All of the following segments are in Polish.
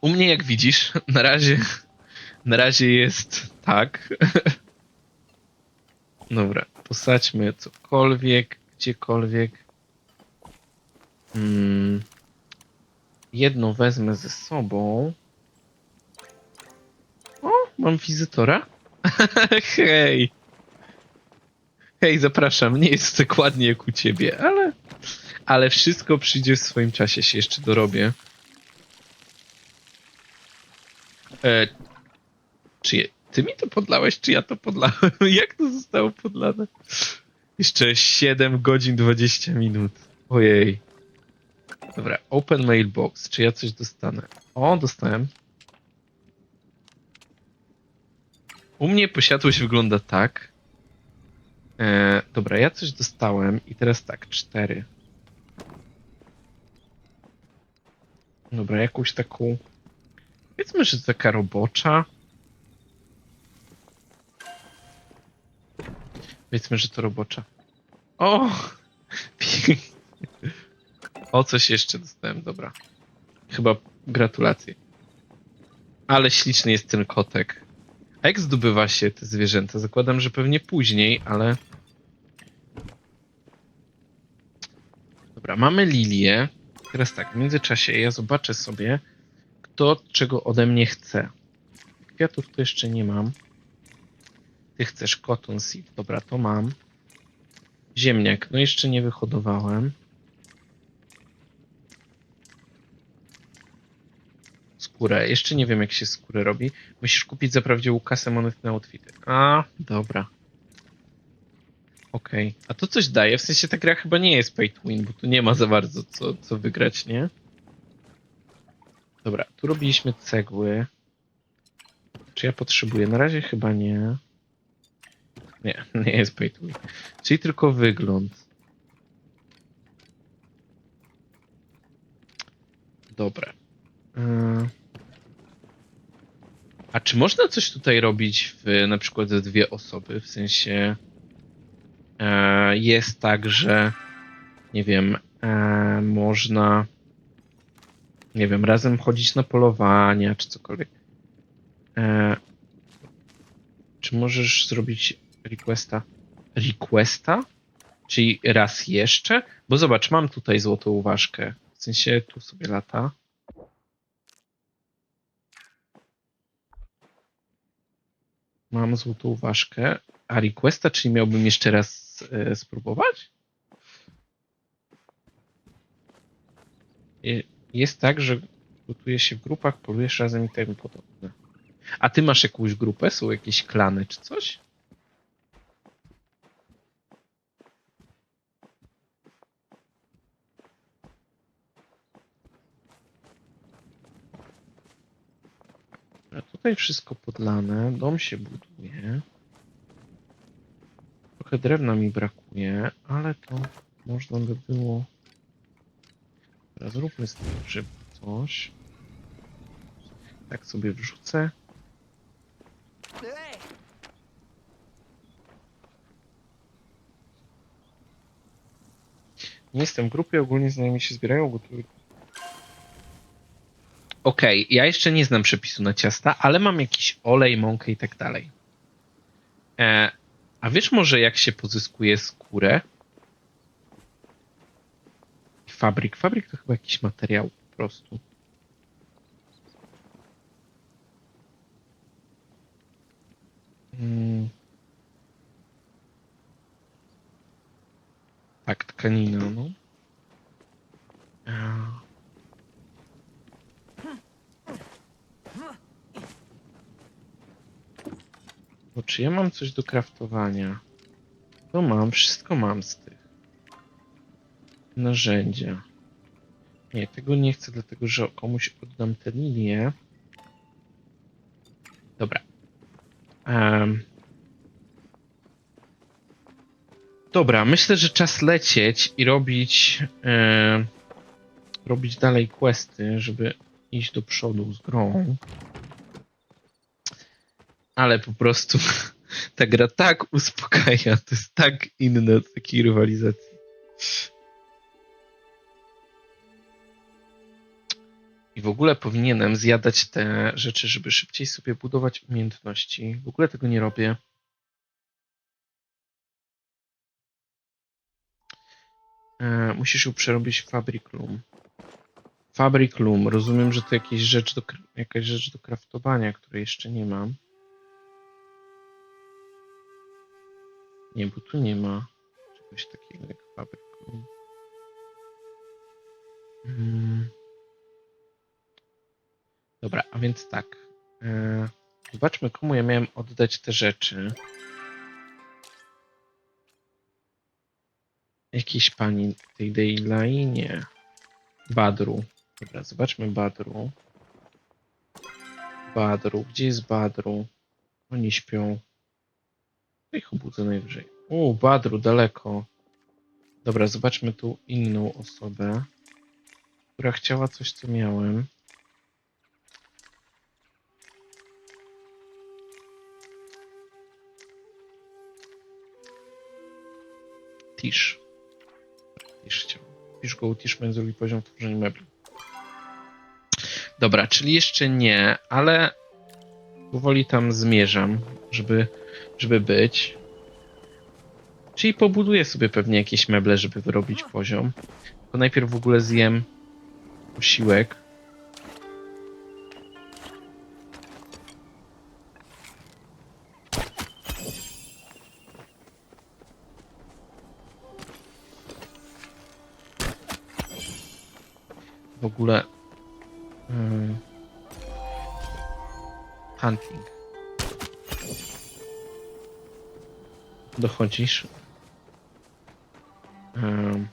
U mnie, jak widzisz, na razie, na razie jest tak. Dobra, posadźmy cokolwiek, gdziekolwiek. Mm. Jedno wezmę ze sobą. O, mam wizytora. Hej. Hej, zapraszam. Nie jest tak ładnie jak u ciebie, ale, ale wszystko przyjdzie w swoim czasie, się jeszcze dorobię. E, czy je, ty mi to podlałeś, czy ja to podlałem? Jak to zostało podlane? Jeszcze 7 godzin 20 minut. Ojej. Dobra, open mailbox. Czy ja coś dostanę? O, dostałem. U mnie posiadłość wygląda tak. E, dobra, ja coś dostałem i teraz tak, cztery. Dobra, jakąś taką. Powiedzmy, że taka robocza. Powiedzmy, że to robocza. O! O, coś jeszcze dostałem, dobra. Chyba gratulacje. Ale śliczny jest ten kotek. A jak zdobywa się te zwierzęta? Zakładam, że pewnie później, ale. Dobra, mamy lilię. Teraz tak, w międzyczasie ja zobaczę sobie, kto czego ode mnie chce. Kwiatów to jeszcze nie mam. Ty chcesz cotton seed. Dobra, to mam. Ziemniak, no jeszcze nie wyhodowałem. Skórę. Jeszcze nie wiem, jak się skórę robi. Musisz kupić za prawdziwą kasę monet na outfity. A, dobra. Okej. A to coś daje? W sensie ta gra chyba nie jest pay to win, bo tu nie ma za bardzo co, co wygrać, nie? Dobra, tu robiliśmy cegły. Czy ja potrzebuję? Na razie chyba nie. Nie, nie jest pay. Czyli tylko wygląd. Dobra. Yy. A czy można coś tutaj robić w na przykład ze dwie osoby? W sensie e, jest tak, że nie wiem, e, można nie wiem, razem chodzić na polowania czy cokolwiek. E, czy możesz zrobić requesta? Requesta? Czyli raz jeszcze? Bo zobacz, mam tutaj złotą ważkę. W sensie tu sobie lata. Mam złotą ważkę. A requesta, czyli miałbym jeszcze raz e, spróbować? Je- Jest tak, że gotuje się w grupach, polujesz razem i tak podobne. A ty masz jakąś grupę? Są jakieś klany czy coś? Tutaj wszystko podlane, dom się buduje. Trochę drewna mi brakuje, ale to można by było. Zróbmy z tym coś. Tak sobie wrzucę. Nie jestem w grupie, ogólnie znajomi się zbierają, gotują. Okej, ja jeszcze nie znam przepisu na ciasta, ale mam jakiś olej, mąkę i tak dalej. E, a wiesz może jak się pozyskuje skórę? Fabryk. Fabryk to chyba jakiś materiał po prostu. Mm. Tak, tkanina, no. Bo czy ja mam coś do kraftowania? To mam, wszystko mam z tych. Narzędzia. Nie, tego nie chcę, dlatego że komuś oddam tę linię. Dobra. Em. Dobra, myślę, że czas lecieć i robić e, robić dalej questy, żeby iść do przodu z grą. Ale po prostu ta gra tak uspokaja, to jest tak inne od takiej rywalizacji. I w ogóle powinienem zjadać te rzeczy, żeby szybciej sobie budować umiejętności. W ogóle tego nie robię. E, musisz ją przerobić w Fabric Loom. Fabric Loom. Rozumiem, że to jakieś rzecz do, jakaś rzecz do kraftowania, której jeszcze nie mam. Nie, bo tu nie ma czegoś takiego jak Fabric Loom. Mm. Dobra, a więc tak. E, zobaczmy, komu ja miałem oddać te rzeczy. Jakiejś pani tej Deilai? Nie. Badru. Dobra, zobaczmy Badru. Badru. Gdzie jest Badru? Oni śpią. Ich obudzę najwyżej. U, Badru, daleko. Dobra, zobaczmy tu inną osobę, która chciała coś, co miałem. Tisz. Tisz chciał. Tisz go będzie drugi poziom tworzenia mebli. Dobra, czyli jeszcze nie, ale powoli tam zmierzam, żeby, żeby być. Czyli pobuduję sobie pewnie jakieś meble, żeby wyrobić poziom. To najpierw w ogóle zjem posiłek. Ogóle mm, hunting. Dochodzisz. Em,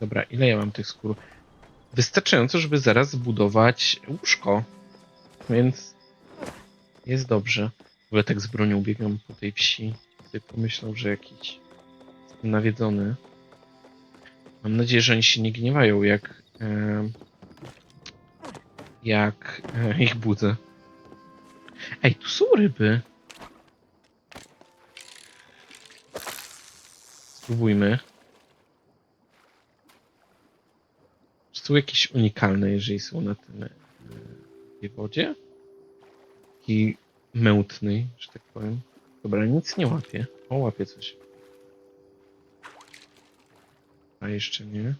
dobra, ile ja mam tych skór? Wystarczająco, żeby zaraz zbudować łóżko. Więc jest dobrze. W ogóle tak z bronią biegam po tej wsi. Sobie pomyślał, że jakiś nawiedzony. Mam nadzieję, że oni się nie gniewają, jak jak e, ich budzę. Ej, tu są ryby. Spróbujmy. Czy są jakieś unikalne, jeżeli są na tym tej wodzie? Taki mętny, że tak powiem. Dobra, nic nie łapie. O, łapie coś. A jeszcze nie.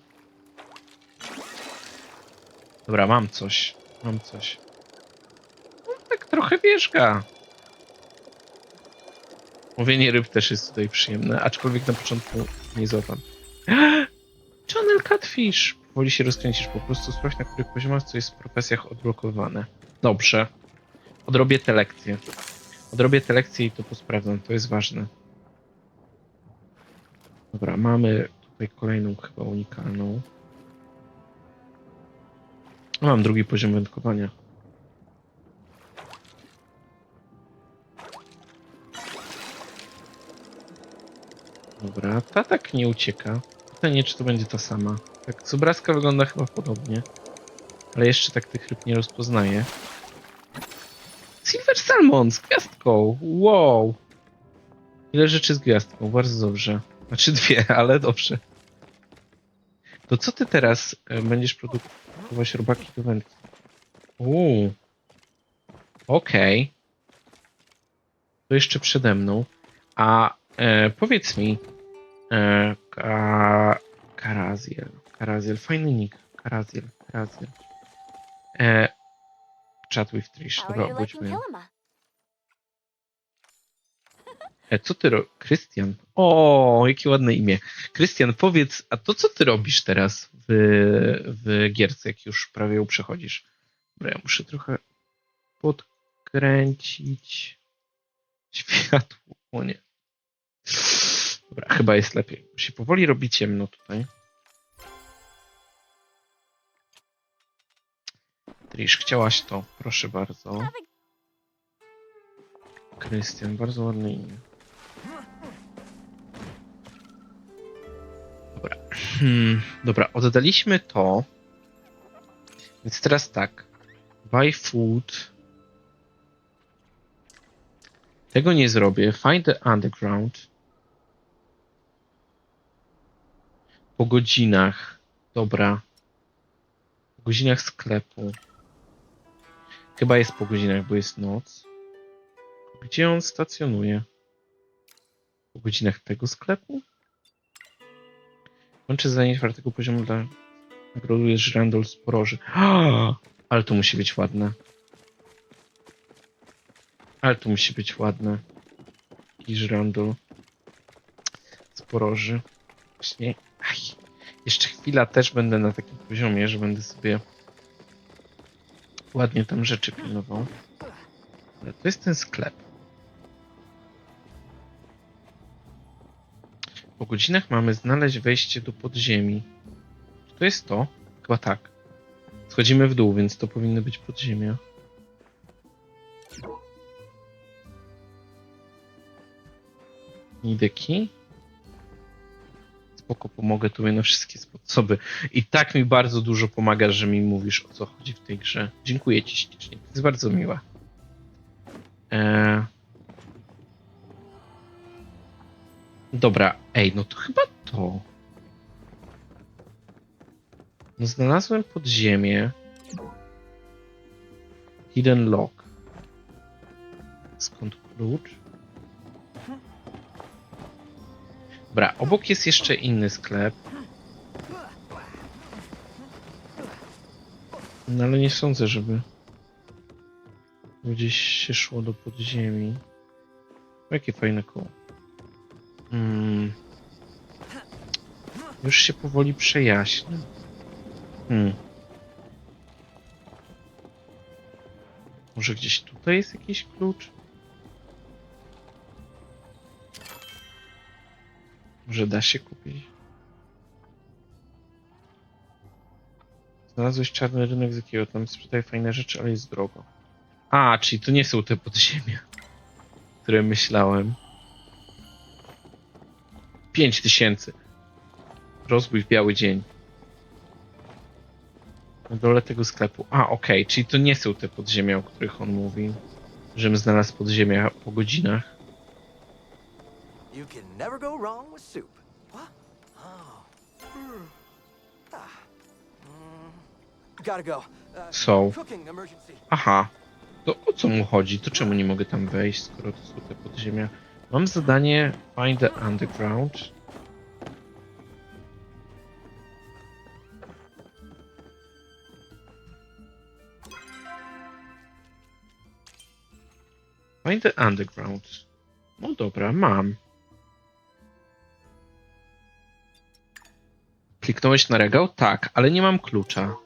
Dobra, mam coś. Mam coś. No, tak trochę wierzga. Mówienie ryb też jest tutaj przyjemne, aczkolwiek na początku nie złapam. Channel Catfish! Powoli się rozkręcisz, po prostu sprawdź na których poziomach co jest w profesjach odblokowane. Dobrze. Odrobię te lekcje. Odrobię te lekcje i to posprawdzam, to jest ważne. Dobra, mamy tutaj kolejną chyba unikalną. Mam drugi poziom wędkowania. Dobra, ta tak nie ucieka. Pytanie, czy to będzie ta sama. Tak, z obrazka wygląda chyba podobnie. Ale jeszcze tak tych ryb nie rozpoznaję. Silver Salmon z gwiazdką! Wow! Ile rzeczy z gwiazdką, bardzo dobrze. Znaczy dwie, ale dobrze. To co ty teraz e, będziesz produkować robaki do wędki? Uuu. Okej. To jeszcze przede mną. A e, powiedz mi, e, ka, Karaziel. Karaziel, fajny nick. Karaziel, Karaziel. E, chat with Trish. Dobra, obudźmy. ją. E, co ty robisz? Krystian. O, jakie ładne imię. Krystian, powiedz, a to co ty robisz teraz w, w gierce, jak już prawie ją przechodzisz? Dobra, ja muszę trochę podkręcić światło. O nie. Dobra, chyba jest lepiej. Się powoli robi ciemno tutaj. Trish, chciałaś to. Proszę bardzo. Krystian, bardzo ładne imię. Hmm, dobra, oddaliśmy to. Więc teraz tak. Buy food. Tego nie zrobię. Find the underground. Po godzinach. Dobra. Po godzinach sklepu. Chyba jest po godzinach, bo jest noc. Gdzie on stacjonuje? Po godzinach tego sklepu? Kończy zadanie czwartego poziomu dla nagrodu Żrandol z poroży. Ale to musi być ładne. Ale to musi być ładne. I Żrandol z poroży. Właśnie. Aj. Jeszcze chwila też będę na takim poziomie, że będę sobie ładnie tam rzeczy pilnował. Ale to jest ten sklep. Po godzinach mamy znaleźć wejście do podziemi. Czy to jest to? Chyba tak. Schodzimy w dół, więc to powinny być podziemia. Nideki. Spoko, pomogę tobie na wszystkie sposoby. I tak mi bardzo dużo pomagasz, że mi mówisz o co chodzi w tej grze. Dziękuję ci ślicznie. To jest bardzo miłe. Eee... Dobra, ej, no to chyba to. No znalazłem podziemie. Hidden lock. Skąd klucz? Dobra, obok jest jeszcze inny sklep. No ale nie sądzę, żeby gdzieś się szło do podziemi. Jakie fajne koło. Hmm. Już się powoli przejaśnia. Hmm. Może gdzieś tutaj jest jakiś klucz? Może da się kupić? Znalazłeś czarny rynek, z jakiego tam sprzedaje fajne rzeczy, ale jest drogo. A, czyli to nie są te podziemia, które myślałem. 5 tysięcy. Rozbój w biały dzień. Na dole tego sklepu. A, okej, czyli to nie są te podziemia, o których on mówi. Żebym znalazł podziemia po godzinach. You can never go wrong with soup. What? Oh. Hmm. Ah. Mm. Gotta go. Uh, Są. Cooking emergency. Aha. To o co mu chodzi? To czemu nie mogę tam wejść, skoro to są te podziemia? Mam zadanie Find the Underground. Find the Underground. No dobra, mam. Kliknąłeś na regał? Tak, ale nie mam klucza.